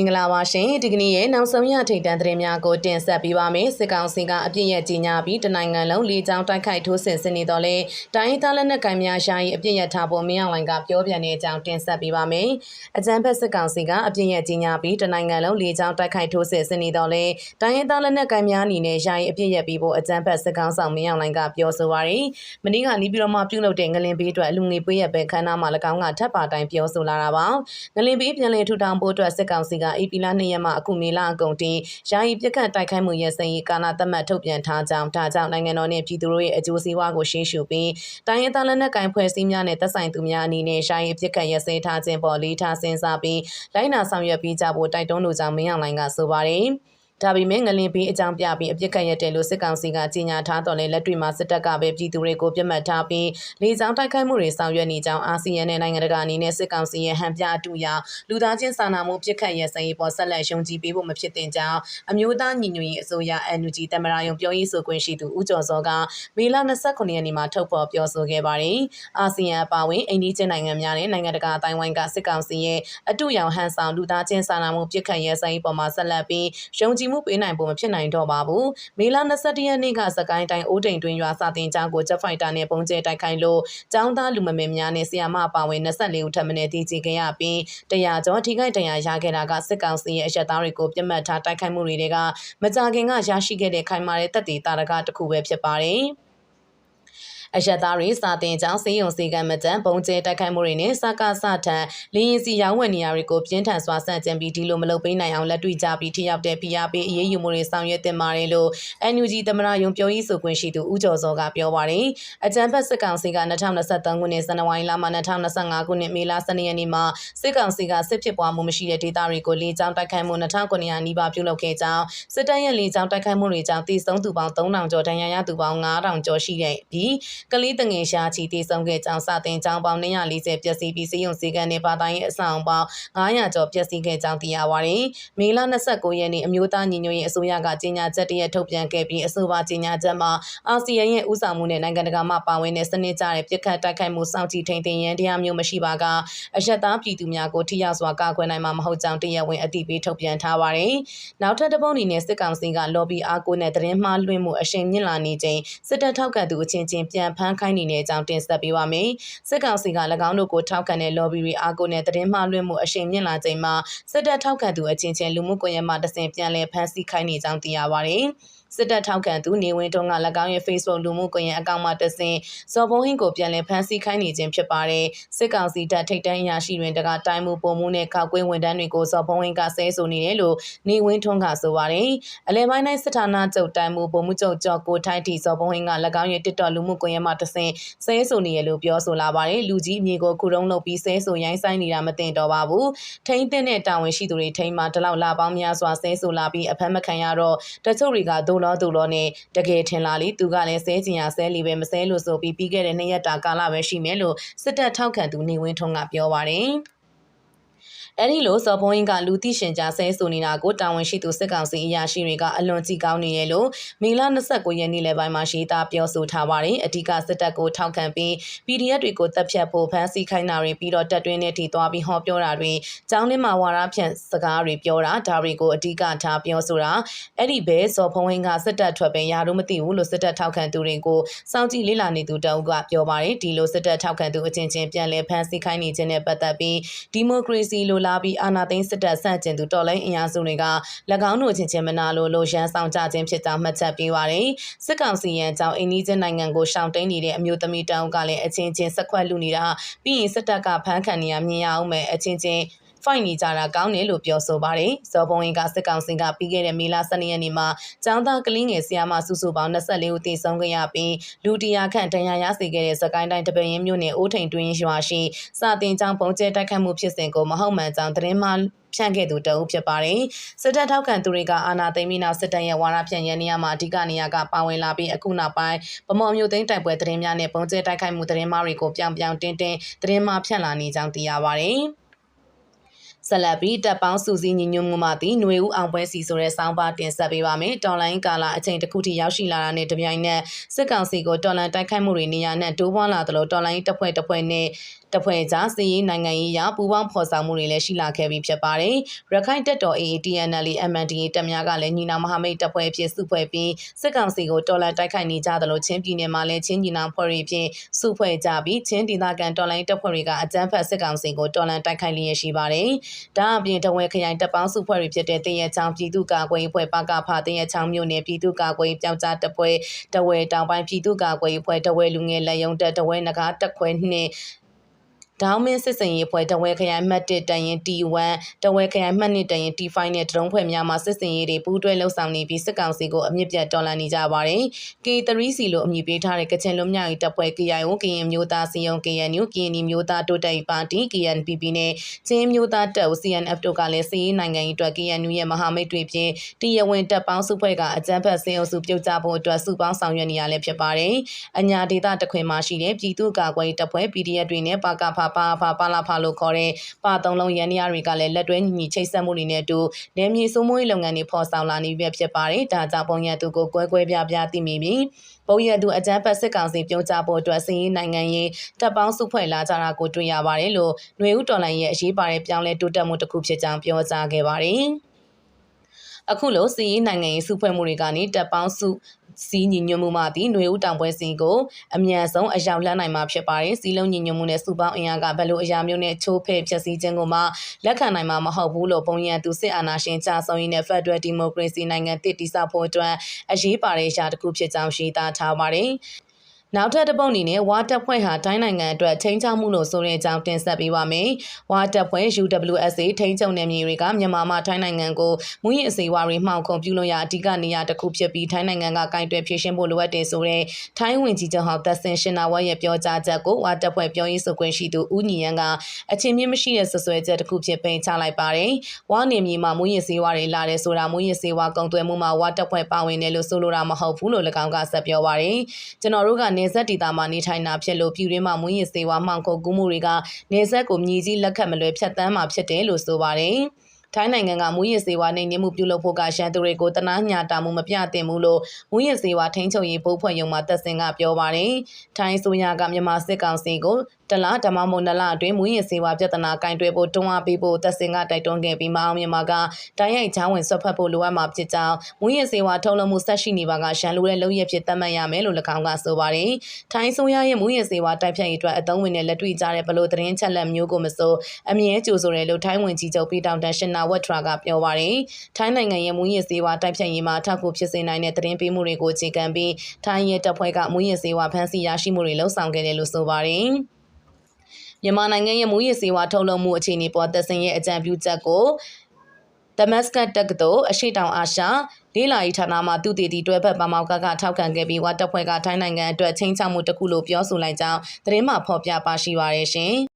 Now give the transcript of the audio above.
င်္ဂလာပါရှင်ဒီကနေ့ရဲ့နောက်ဆုံးရထိတ်တန့်သတင်းများကိုတင်ဆက်ပေးပါမယ်စစ်ကောင်စီကအပြစ်ရဲ့ကြီးညာပြီးတနိုင်ငံလုံးလေကြောင်းတိုက်ခိုက်ထိုးဆင်စနေတော့လဲတိုင်းသားလက်နက်ကိုင်များရှာရေးအပြစ်ရထားဖို့မင်းအောင်လိုင်ကပြောပြနေတဲ့အကြောင်းတင်ဆက်ပေးပါမယ်အကြံဖက်စစ်ကောင်စီကအပြစ်ရဲ့ကြီးညာပြီးတနိုင်ငံလုံးလေကြောင်းတိုက်ခိုက်ထိုးဆင်စနေတော့လဲတိုင်းသားလက်နက်ကိုင်များအနေနဲ့ရှာရေးအပြစ်ရပြီးဖို့အကြံဖက်စစ်ကောင်ဆောင်မင်းအောင်လိုင်ကပြောဆိုပါရယ်မနေ့ကနေပြီးတော့မှပြုလုပ်တဲ့ငလင်ပေးအတွက်အလူငွေပေးရပဲခန်းနာမှာ၎င်းကထပ်ပါတိုင်းပြောဆိုလာတာပါငလင်ပေးပြန်လည်ထူထောင်ဖို့အတွက်စစ်ကောင်စီကအေပီလာ2ရက်မှအခုမေလအကုန်ထိယာယီပြက်ခတ်တိုက်ခိုက်မှုရဲ့စင်ရေးကာနာသတ်မှတ်ထုတ်ပြန်ထားကြောင်းဒါကြောင့်နိုင်ငံတော်နဲ့ပြည်သူတို့ရဲ့အကျိုးစီးပွားကိုရှင်းရှုပြီးတိုင်းရင်းသားလက်နက်ကိုင်ဖွဲ့စည်းများနဲ့သက်ဆိုင်သူများအနေနဲ့ယာယီပြက်ခတ်ရစဲထားခြင်းပေါ်လေးထားစဉ်းစားပြီးလိုက်နာဆောင်ရွက်ပြီးကြဖို့တိုက်တွန်းလိုကြောင်းမင်းအောင်လိုင်ကဆိုပါတယ် ဒါပေမဲ့ငလင်ပေးအကြောင်းပြပြီးအပြစ်ခတ်ရတဲ့လို့စစ်ကောင်စီကကြီးညာထားတော်လဲလက်တွေ့မှာစစ်တပ်ကပဲပြည်သူတွေကိုပြတ်မှတ်ထားပြီးလေကြောင်းတိုက်ခိုက်မှုတွေဆောင်ရွက်နေကြောင်းအာဆီယံနဲ့နိုင်ငံတကာအနေနဲ့စစ်ကောင်စီရဲ့ဟန်ပြအတူရာလူသားချင်းစာနာမှုပြစ်ခတ်ရစရေးပေါ်ဆက်လက်ယုံကြည်ပေးဖို့မဖြစ်တင်ကြောင်းအမျိုးသားညီညွတ်ရေးအစိုးရ NUG တမရာယုံပြောရေးဆိုခွင့်ရှိသူဦးကျော်စောကမေလ29ရက်နေ့မှာထုတ်ဖော်ပြောဆိုခဲ့ပါတယ်။အာဆီယံအပါအဝင်အိန္ဒိချင်းနိုင်ငံများနဲ့နိုင်ငံတကာအတိုင်းဝိုင်းကစစ်ကောင်စီရဲ့အတူရောင်ဟန်ဆောင်လူသားချင်းစာနာမှုပြစ်ခတ်ရစရေးပေါ်မှာဆက်လက်ပြီးယုံကြည်မှုပေးနိုင်ဖို့မဖြစ်နိုင်တော့ပါဘူး။မေလ22ရက်နေ့ကစကိုင်းတိုင်းအိုးတိန်တွင်ရွာစာတင်ကျောင်းကိုဂျက်ဖိုက်တာနဲ့ပုံကျဲတိုက်ခိုက်လို့ကျောင်းသားလူမမင်များနဲ့ဆီယာမအပါဝင်24ဦးထပ်မံတည်ကြည်ခဲ့ရပြီးတရားကျော်ထိခိုက်တရားရခဲ့တာကစစ်ကောင်စီရဲ့အရက်သားတွေကိုပြတ်မှတ်ထားတိုက်ခိုက်မှုတွေကမကြခင်ကရရှိခဲ့တဲ့ခိုင်မာတဲ့တပ်တွေတာရကတစ်ခုပဲဖြစ်ပါတယ်။ အရက်သားတွေစာတင်ကြောင်းစေယုံစေကံမတန်ပုံကျဲတိုက်ခိုက်မှုတွေနဲ့စကားစထန်လင်းရင်စီရောင်းဝယ်နေရာတွေကိုပြင်းထန်စွာဆန့်ကျင်ပြီးဒီလိုမလုပ်ပေးနိုင်အောင်လက်တွေ့ကြပြီးထိရောက်တဲ့ PRP အရေးယူမှုတွေဆောင်ရွက်တင်ပါတယ်လို့ NUG သမရယုံပြောရေးဆိုခွင့်ရှိသူဦးကျော်စောကပြောပါတယ်။အကြံဖက်စစ်ကောင်စီက2023ခုနှစ်ဇန်နဝါရီလမှ2025ခုနှစ်မေလ12ရက်နေ့မှာစစ်ကောင်စီကစစ်ဖြစ်ပွားမှုမရှိတဲ့ဒေသတွေကိုလေကြောင်းတိုက်ခိုက်မှု2900နီးပါးပြုလုပ်ခဲ့ကြောင်းစစ်တပ်ရဲ့လေကြောင်းတိုက်ခိုက်မှုတွေကြောင့်တည်ဆုံသူပေါင်း3000ကျော်ဒဏ်ရာရသူပေါင်း9000ကျော်ရှိတဲ့ပြီးကလေးတငယ်ရှားချီတည်ဆုံခဲ့ကြောင်းစတင်ကြောင်းပေါင်း240ပျက်စီးပြီးစီယုံစည်းကမ်းနဲ့ပါတိုင်းအဆောင်ပေါင်း900ကျော်ပျက်စီးခဲ့ကြောင်းသိရပါတယ်။မေလ29ရက်နေ့အမျိုးသားညီညွတ်ရေးအစိုးရကကြေညာချက်တရက်ထုတ်ပြန်ခဲ့ပြီးအဆိုပါကြေညာချက်မှာအာဆီယံရဲ့ဥဆောင်မှုနဲ့နိုင်ငံတကာမှပါဝင်တဲ့စနစ်ကျတဲ့ပြစ်ခတ်တိုက်ခိုက်မှုစောင့်ကြည့်ထိန်းသိမ်းရန်တရားမျိုးမရှိပါကအယက်သားပြည်သူများကိုထိရောက်စွာကာကွယ်နိုင်မှာမဟုတ်ကြောင်းတရားဝင်အသိပေးထုတ်ပြန်ထားပါတယ်။နောက်ထပ်တစ်ပုံအနေနဲ့စစ်ကောင်စီက lobby အားကိုနဲ့သတင်းမှားလွှင့်မှုအရှိန်မြင့်လာနေချိန်စစ်တပ်ထောက်ခံသူအချင်းချင်းပြန်ဖမ်းခိုင်းနေတဲ့အကြောင်းတင်ဆက်ပေးပါမယ်။စစ်ကောင်စီက၎င်းတို့ကိုထောက်ခံတဲ့ lobby တွေအားကိုနဲ့သတင်းမှားလွှင့်မှုအရှိန်မြင့်လာချိန်မှာစစ်တပ်ထောက်ခံသူအချင်းချင်းလူမှုကွန်ရက်မှာတစင်ပြန်လည်ဖမ်းဆီးခိုင်းနေကြောင်းသိရပါတယ်။စစ်တပ်ထောက်ခံသူနေဝင်းတုံးက၎င်းရဲ့ Facebook လူမှုကွန်ရက်အကောင့်မှာတဆင်ဇော်ဘုံဟင်းကိုပြန်လည်ဖမ်းဆီးခိုင်းနေခြင်းဖြစ်ပါတယ်စစ်ကောင်စီတပ်ထိတ်တန်းအရာရှိတွင်တကတိုင်းမှုပုံမှုနဲ့ခောက်ကွင်းဝန်တန်းတွေကိုဇော်ဘုံဟင်းကဆဲဆိုနေတယ်လို့နေဝင်းထွန်းကဆိုပါတယ်အလဲပိုင်းတိုင်းစစ်ဌာနချုပ်တိုင်းမှုပုံမှုချုပ်ကျော်ကိုထိုင်းတီဇော်ဘုံဟင်းက၎င်းရဲ့ TikTok လူမှုကွန်ရက်မှာတဆင်ဆဲဆိုနေရလို့ပြောဆိုလာပါတယ်လူကြီးမြေကိုခုတုံးလုပ်ပြီးဆဲဆိုရိုင်းဆိုင်နေတာမတင်တော့ပါဘူးထိန်းတဲ့တာဝန်ရှိသူတွေထိန်းမှာတလောက်လာပေါင်းများစွာဆဲဆိုလာပြီးအဖမ်းမခံရတော့တချို့တွေကဒိုလောဒိုလောနဲ့တကယ်ထင်လာလေသူကလည်းဆဲကျင်ရဆဲလီပဲမဆဲလို့ဆိုပြီးပြီးခဲ့တဲ့နှစ်ရက်တာကာလပဲရှိမယ်လို့စစ်တပ်ထောက်ခံသူနေဝင်းထွန်းကပြောပါတယ်။ အဲ့ဒီလိုစော်ဘုံရင်ကလူသိရှင်ကြားဆဲဆိုနေတာကိုတာဝန်ရှိသူစစ်ကောင်စီအရာရှိတွေကအလွန်ကြည့်ကောင်းနေရလို့မေလ29ရက်နေ့လယ်ပိုင်းမှာရှိသားပြောဆိုထားပါတယ်အဓိကစစ်တပ်ကိုထောက်ခံပြီး PDF တွေကိုတပ်ဖြတ်ဖို့ဖမ်းဆီးခိုင်းတာတွေပြီးတော့တပ်တွင်းနဲ့ထိသွားပြီးဟောပြောတာတွေကျောင်းထဲမှာဝါရဖြန့်စကားတွေပြောတာဒါတွေကိုအဓိကထားပြောဆိုတာအဲ့ဒီဘဲစော်ဘုံရင်ကစစ်တပ်ထွက်ပင်ရာတော့မသိဘူးလို့စစ်တပ်ထောက်ခံသူတွေကိုစောင့်ကြည့်လေ့လာနေသူတအုပ်ကပြောပါတယ်ဒီလိုစစ်တပ်ထောက်ခံသူအချင်းချင်းပြန်လည်ဖမ်းဆီးခိုင်းနေခြင်းနဲ့ပတ်သက်ပြီးဒီမိုကရေစီလိုလာပြီးအာဏာသိမ်းစစ်တပ်ဆန့်ကျင်သူတော်လှန်အင်အားစုတွေက၎င်းတို့ချင်းချင်းမနာလိုလိုရန်ဆောင်ကြခြင်းဖြစ်ကြောင်းမှတ်ချက်ပေးပါတယ်။စစ်ကောင်စီရန်ကြောင့်အိန္ဒိယနိုင်ငံကိုရှောင်တိန်နေတဲ့အမျိုးသမီးတောင်ကလည်းအချင်းချင်းဆက်ခွက်လူနေတာပြီးရင်စစ်တပ်ကဖမ်းခံနေရမြင်ရအောင်မယ်အချင်းချင်း ဖိုင်နေကြတာကောင်းတယ်လို့ပြောဆိုပါတယ်။ဇော်ဘုံရင်ကစစ်ကောင်စီကပြီးခဲ့တဲ့မေလ12ရက်နေ့မှာចောင်းသားကလင်းငယ်ဆီယာမစုစုပေါင်း24ဦးသေဆုံးခဲ့ရပြီးလူတရာခန့်ဒဏ်ရာရစေခဲ့တဲ့စကိုင်းတိုင်းတပင်းရင်မြို့နယ်အိုးထိန်တွင်းရွာရှိစာတင်ကျောင်းပုံကျဲတိုက်ခတ်မှုဖြစ်စဉ်ကိုမဟုတ်မှန်ကြောင်းသတင်းမှဖြန့်ခဲ့သူတအုပ်ဖြစ်ပါတယ်။စစ်တပ်ထောက်ခံသူတွေကအာဏာသိမ်းပြီးနောက်စစ်တပ်ရဲ့ဝါရဖြန့်ရန်နေရာမှာအဓိကနေရာကပါဝင်လာပြီးအခုနောက်ပိုင်းဗမော်မျိုးသိန်းတိုက်ပွဲသတင်းများနဲ့ပုံကျဲတိုက်ခိုက်မှုသတင်းမှားတွေကိုပြောင်ပြောင်တင်းတင်းသတင်းမှားဖြန့်လာနေကြောင်းသိရပါတယ်။ ဆက်လက်ပြီးတပ်ပေါင်းစုစည်းညီညွတ်မှုမှသည်ຫນွေဦးအောင်ပွဲစီဆိုတဲ့စောင်းပါတင်ဆက်ပေးပါမယ်။တော်လိုင်းကာလာအချိန်တစ်ခုထိရောက်ရှိလာတာနဲ့တပြိုင်နက်စစ်ကောင်စီကိုတော်လန်တိုက်ခိုက်မှုတွေနေရာနဲ့တိုးပွားလာသလိုတော်လိုင်းတပ်ဖွဲ့တပ်ဖွဲ့နဲ့တပ်ဖွဲ့ကြားစီးရေးနိုင်ငံရေးရာပူးပေါင်းဖော်ဆောင်မှုတွေလည်းရှိလာခဲ့ပြီးဖြစ်ပါတယ်။ရခိုင်တပ်တော် AATNL MNDA တပ်များကလည်းညီနောင်မဟာမိတ်တပ်ဖွဲ့အဖြစ်စုဖွဲ့ပြီးစစ်ကောင်စီကိုတော်လန်တိုက်ခိုက်နေကြသလိုချင်းပြည်နယ်မှာလည်းချင်းညီနောင်ဖွဲ့တွေဖြင့်စုဖွဲ့ကြပြီးချင်းဒေသခံတော်လိုင်းတပ်ဖွဲ့တွေကအကြမ်းဖက်စစ်ကောင်စီကိုတော်လန်တိုက်ခိုက်လျက်ရှိပါတယ်။ဒါအပြင်တဝဲခရိုင်တပ်ပေါင်းစုဖွဲ့တွေဖြစ်တဲ့တရဲချောင်းပြည်သူ့ကာကွယ်ရေးဖွဲ့ပကဖတရဲချောင်းမြို့နယ်ပြည်သူ့ကာကွယ်ရေးပြောက်ကြားတပ်ဖွဲ့တဝဲတောင်ပိုင်းပြည်သူ့ကာကွယ်ရေးဖွဲ့တဝဲလူငယ်လက်ယုံတပ်တဝဲနဂါတပ်ခွဲနှင့် ဒေါင်းမင်းစစ်စင်ရေးဖွဲ့တဝဲခရိုင်မှတ်1တန်ရင် T1 တဝဲခရိုင်မှတ်2တန်ရင် T5 နဲ့ဒရုန်းဖွဲ့များမှစစ်စင်ရေးတွေပူးတွဲလှုပ်ဆောင်နေပြီးစစ်ကောင်စီကိုအမြင့်ပြတ်တော်လှန်နေကြပါတယ်။ K3C လို့အမည်ပေးထားတဲ့ကချင်လွတ်မြောက်ရေးတပ်ဖွဲ့ KIO ကရင်မျိုးသားစီယုံ KNU ကရင်မျိုးသားတိုးတက်ရေးပါတီ KNPP နဲ့ချင်းမျိုးသားတပ်ဦး CNF တို့ကလည်းစီးရေးနိုင်ငံရေးအတွက် KNU ရဲ့မဟာမိတ်တွေဖြင့်တရားဝင်တပ်ပေါင်းစုဖွဲ့ကအကြမ်းဖက်စင်အုပ်စုပြုတ်ကြဖို့အတွက်စုပေါင်းဆောင်ရွက်နေရလဲဖြစ်ပါတယ်။အညာဒေသတခွင်မှာရှိတဲ့ပြည်သူ့ကာကွယ်ရေးတပ်ဖွဲ့ PDF တွေနဲ့ပါကဖပါဖပါလာဖလို့ခေါ်တဲ့ပါသုံးလုံးရန်ရတွေကလည်းလက်တွဲညီညီချိတ်ဆက်မှုတွေနဲ့အတူနယ်မြေစိုးမိုးရေးလုပ်ငန်းတွေဖော်ဆောင်လာနေပြီဖြစ်ပါတယ်။ဒါကြောင့်ပုံရသူကိုကွဲကွဲပြားပြားသိမိပြီးပုံရသူအကြမ်းဖက်စစ်ကောင်စီပြုံးကြဖို့အတွက်စီးရေးနိုင်ငံရေးတပ်ပေါင်းစုဖွဲ့လာကြတာကိုတွေ့ရပါတယ်လို့ຫນွေဦးတော်လိုင်းရဲ့အရေးပါတဲ့ပြောင်းလဲတိုးတက်မှုတစ်ခုဖြစ်ကြောင်းပြောကြားခဲ့ပါတယ်။ အခုလိုစီးရေးနိုင်ငံရေးစုဖွဲ့မှုတွေကနေတပ်ပေါင်းစုစီးညီညွတ်မှုမှသည်ຫນွေဦးတောင်ပွဲစီကိုအမြန်ဆုံးအရောက်လှမ်းနိုင်မှာဖြစ်ပါတယ်စီလုံးညီညွတ်မှုနဲ့စုပေါင်းအင်အားကဘယ်လိုအရာမျိုးနဲ့ချိုးဖဲ့ဖျက်ဆီးခြင်းကိုမှလက်ခံနိုင်မှာမဟုတ်ဘူးလို့ပုံရန်သူစစ်အာဏာရှင်ကြာဆုံးရေးနဲ့ Federal Democracy နိုင်ငံတည်တည်ဆောက်ဖို့အတွက်အရေးပါတဲ့အရာတစ်ခုဖြစ်ကြောင်းရှင်းသားထားပါတယ် နောက်ထပ်တစ်ပုတ်အနေနဲ့ဝါတပ်ဖွဲ့ဟာတိုင်းနိုင်ငံအတွက်ချိန်ချောက်မှုလို့ဆိုတဲ့အကြောင်းတင်ဆက်ပေးပါမယ်။ဝါတပ်ဖွဲ့ UWSA ထိန်းချုပ်နယ်မြေတွေကမြန်မာမှထိုင်းနိုင်ငံကိုမူရင်းအစေဝါတွေမှောင်ခုံပြုလို့ရအဓိကနေရာတစ်ခုဖြစ်ပြီးထိုင်းနိုင်ငံကကင်တွယ်ဖြည့်ရှင်းဖို့လိုအပ်တယ်ဆိုတဲ့ထိုင်းဝင်ကြီးချုပ်ဟောင်းသက်စင်ရှင်နာဝတ်ရဲ့ပြောကြားချက်ကိုဝါတပ်ဖွဲ့ပြောရေးဆိုခွင့်ရှိသူဦးညီရန်ကအချင်းမြင့်မရှိတဲ့ဆွဆွဲချက်တစ်ခုဖြစ်ပင်ချလိုက်ပါတယ်။ဝါနေမြေမှာမူရင်းစေဝါတွေလာတယ်ဆိုတာမူရင်းစေဝါကုံသွဲမှုမှာဝါတပ်ဖွဲ့ပါဝင်တယ်လို့ဆိုလိုတာမဟုတ်ဘူးလို့၎င်းကဆက်ပြောပါတယ်။ကျွန်တော်တို့ကနေဆက်ဒေတာမှာနေထိုင်တာဖြစ်လို့ပြည်တွင်းမှာမွေးရစေဝါမှောင်ခိုကူးမှုတွေကနေဆက်ကိုမြည်ကြီးလက်ခတ်မလွယ်ဖြတ်တန်းမှာဖြစ်တယ်လို့ဆိုပါတယ်။ထိုင်းနိုင်ငံကမူရစ်စေဝါနှိမ်နင်းမှုပြုလုပ်ဖို့ကရှမ်းသူတွေကိုတနာညာတာမှုမပြတင်ဘူးလို့မူရစ်စေဝါထိန်းချုပ်ရေးဘုတ်ဖွဲ့ရုံမှာတက်စင်ကပြောပါတယ်။ထိုင်းဆိုရကမြန်မာစစ်ကောင်စီကို တလားဓမ္မမုံနလအတွင်းမူရင်စေဝါပြဿနာကင်တွယ်ဖို့တွန်းအားပေးဖို့သက်စင်ကတိုက်တွန်းခဲ့ပြီးမအောင်မြန်မာကတိုင်းရိုက်ချောင်းဝင်ဆွတ်ဖက်ဖို့လိုအပ်မှာဖြစ်ကြောင်းမူရင်စေဝါထုတ်လုပ်မှုဆက်ရှိနေပါကရှန်လိုတဲ့လုံရဖြစ်သတ်မှတ်ရမယ်လို့၎င်းကဆိုပါတယ်။ထိုင်းဆိုရရဲ့မူရင်စေဝါတိုက်ဖြတ်ရေးအတွက်အသုံးဝင်တဲ့လက်တွေ့ကြတဲ့ဘလို့သတင်းချက်လက်မျိုးကိုမစိုးအမြဲကြိုဆိုတယ်လို့ထိုင်းဝင်ကြီးချုပ်ပြည်တောင်တန်ရှင်နာဝတ်ထရာကပြောပါတယ်။ထိုင်းနိုင်ငံရဲ့မူရင်စေဝါတိုက်ဖြတ်ရေးမှာအထောက်အကူဖြစ်စေနိုင်တဲ့သတင်းပေးမှုတွေကိုအခြေခံပြီးထိုင်းရဲ့တပ်ဖွဲ့ကမူရင်စေဝါဖမ်းဆီးရရှိမှုတွေလှုံ့ဆော်ခဲ့တယ်လို့ဆိုပါတယ်။ မြန်မာနိုင်ငံရဲ့မူရည်စေဝါထုတ်လုပ်မှုအခြေအနေပေါ်သက်စင်ရဲ့အကြံပြုချက်ကိုဒမတ်စကတ်တက္ကသိုလ်အရှိတောင်အာရှလေးလာရေးဌာနမှသူတည်တည်တွဲဖက်ပမောက်ကကထောက်ခံခဲ့ပြီးဝါတပ်ဖွဲ့ကထိုင်းနိုင်ငံအတွက်ချင်းချမှုတစ်ခုလို့ပြောဆိုလိုက်ကြောင်းသတင်းမှဖော်ပြပါရှိပါရရှင်